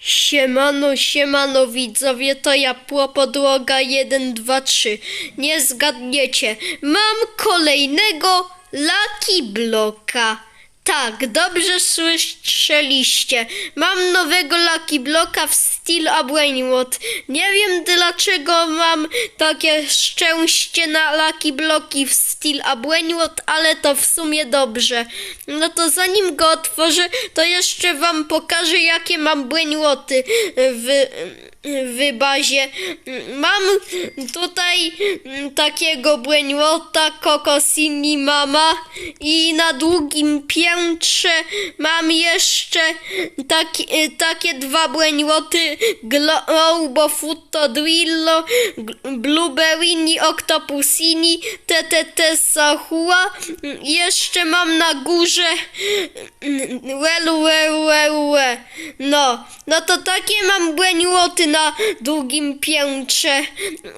Siemano, siemano widzowie, to ja Podłoga 1, 2, 3. Nie zgadniecie, mam kolejnego Lucky Bloka. Tak, dobrze słyszeliście. Mam nowego Lucky Bloka w Steel Brainwatt. Nie wiem dlaczego mam takie szczęście na Lucky Bloki w Steel Brainwatt, ale to w sumie dobrze. No to zanim go otworzę, to jeszcze wam pokażę jakie mam Brainwatty w, w bazie. Mam tutaj takiego Brainwatta Kokosini Mama i na drugim piętrze mam jeszcze taki, takie dwa Brainwaty Globo Futto Drillo Blueberryni Octopusini TTT Sahua jeszcze mam na górze well, well, well. no no to takie mam Brainwaty na drugim piętrze.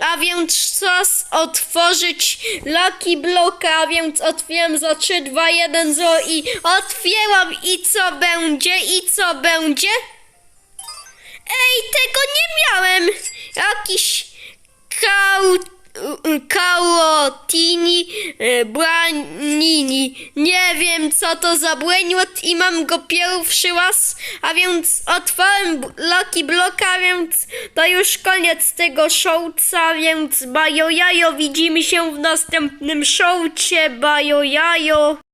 A więc czas otworzyć Lucky Blocka a więc otwieram za 3, 2, 1, 0 i otwieram. I co będzie? I co będzie? Ej, tego nie miałem! Jakiś kał... Kałotini e, Branini. Nie wiem co to za błędot i mam go pierwszy raz, a więc otworzyłem b- Lucky Blocka, a więc to już koniec tego showca, więc bajo jajo, widzimy się w następnym showcie, bajo jajo.